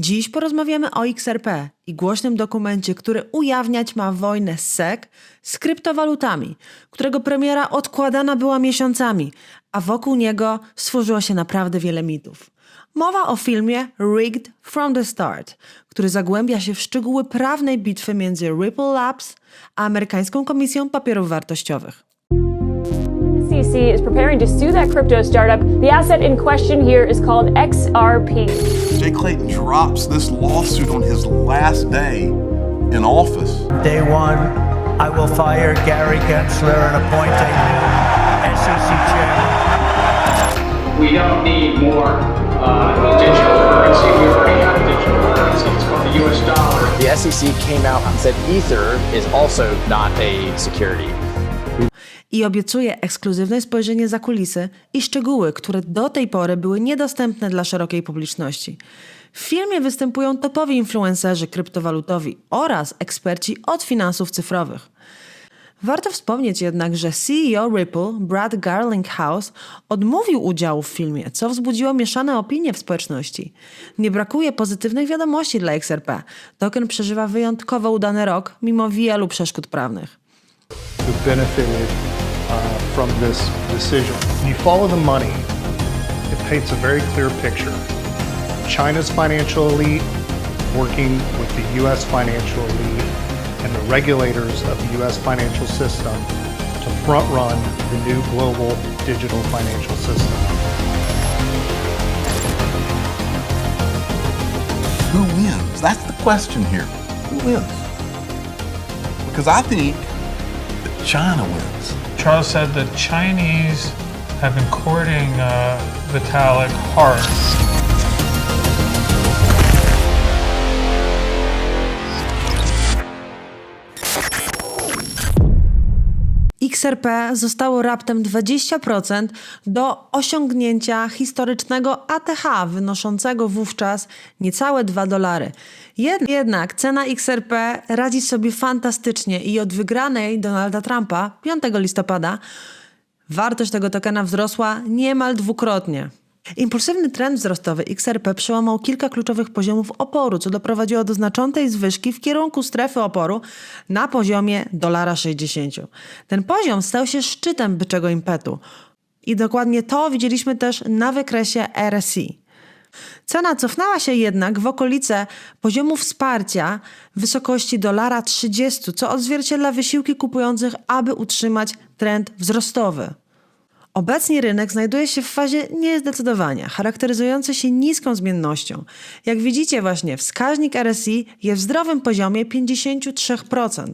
Dziś porozmawiamy o XRP i głośnym dokumencie, który ujawniać ma wojnę z SEC z kryptowalutami, którego premiera odkładana była miesiącami, a wokół niego stworzyło się naprawdę wiele mitów. Mowa o filmie Rigged from the Start, który zagłębia się w szczegóły prawnej bitwy między Ripple Labs a amerykańską Komisją Papierów Wartościowych. SEC is preparing to sue that crypto startup. The asset in question here is called XRP. Jay Clayton drops this lawsuit on his last day in office. Day one, I will fire Gary Gensler and appoint a new SEC chairman. we don't need more uh, digital currency. We already have digital currency. It's called the US dollar. The SEC came out and said Ether is also not a security. I obiecuje ekskluzywne spojrzenie za kulisy i szczegóły, które do tej pory były niedostępne dla szerokiej publiczności. W filmie występują topowi influencerzy kryptowalutowi oraz eksperci od finansów cyfrowych. Warto wspomnieć jednak, że CEO Ripple, Brad Garlinghouse, odmówił udziału w filmie, co wzbudziło mieszane opinie w społeczności. Nie brakuje pozytywnych wiadomości dla XRP. Token przeżywa wyjątkowo udany rok, mimo wielu przeszkód prawnych. From this decision. When you follow the money, it paints a very clear picture. China's financial elite working with the U.S. financial elite and the regulators of the U.S. financial system to front run the new global digital financial system. Who wins? That's the question here. Who wins? Because I think that China wins. Charles said the Chinese have been courting uh, Vitalik hard. XRP zostało raptem 20% do osiągnięcia historycznego ATH, wynoszącego wówczas niecałe 2 dolary. Jed- Jednak cena XRP radzi sobie fantastycznie i od wygranej Donalda Trumpa 5 listopada wartość tego tokena wzrosła niemal dwukrotnie. Impulsywny trend wzrostowy XRP przełamał kilka kluczowych poziomów oporu, co doprowadziło do znaczącej zwyżki w kierunku strefy oporu na poziomie $1,60. Ten poziom stał się szczytem byczego impetu. I dokładnie to widzieliśmy też na wykresie RSI. Cena cofnęła się jednak w okolice poziomu wsparcia w wysokości $1,30, co odzwierciedla wysiłki kupujących, aby utrzymać trend wzrostowy. Obecnie rynek znajduje się w fazie niezdecydowania, charakteryzującej się niską zmiennością. Jak widzicie właśnie, wskaźnik RSI jest w zdrowym poziomie 53%.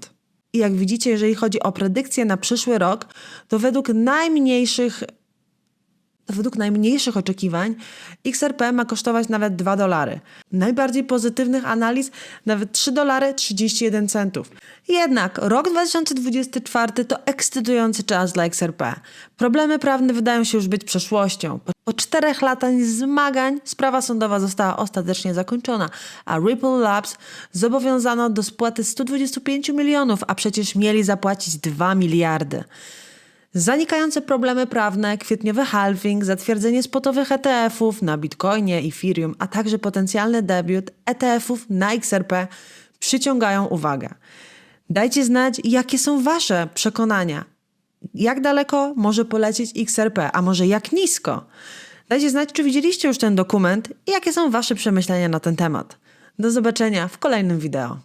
I jak widzicie, jeżeli chodzi o predykcje na przyszły rok, to według najmniejszych Według najmniejszych oczekiwań XRP ma kosztować nawet 2 dolary. Najbardziej pozytywnych analiz nawet 3 dolary 31 centów. Jednak rok 2024 to ekscytujący czas dla XRP. Problemy prawne wydają się już być przeszłością. Po- czterech latach zmagań sprawa sądowa została ostatecznie zakończona, a Ripple Labs zobowiązano do spłaty 125 milionów, a przecież mieli zapłacić 2 miliardy. Zanikające problemy prawne, kwietniowy halving, zatwierdzenie spotowych ETF-ów na Bitcoinie, Ethereum, a także potencjalny debiut ETF-ów na XRP przyciągają uwagę. Dajcie znać, jakie są Wasze przekonania. Jak daleko może polecieć XRP, a może jak nisko? Dajcie znać, czy widzieliście już ten dokument i jakie są Wasze przemyślenia na ten temat. Do zobaczenia w kolejnym wideo.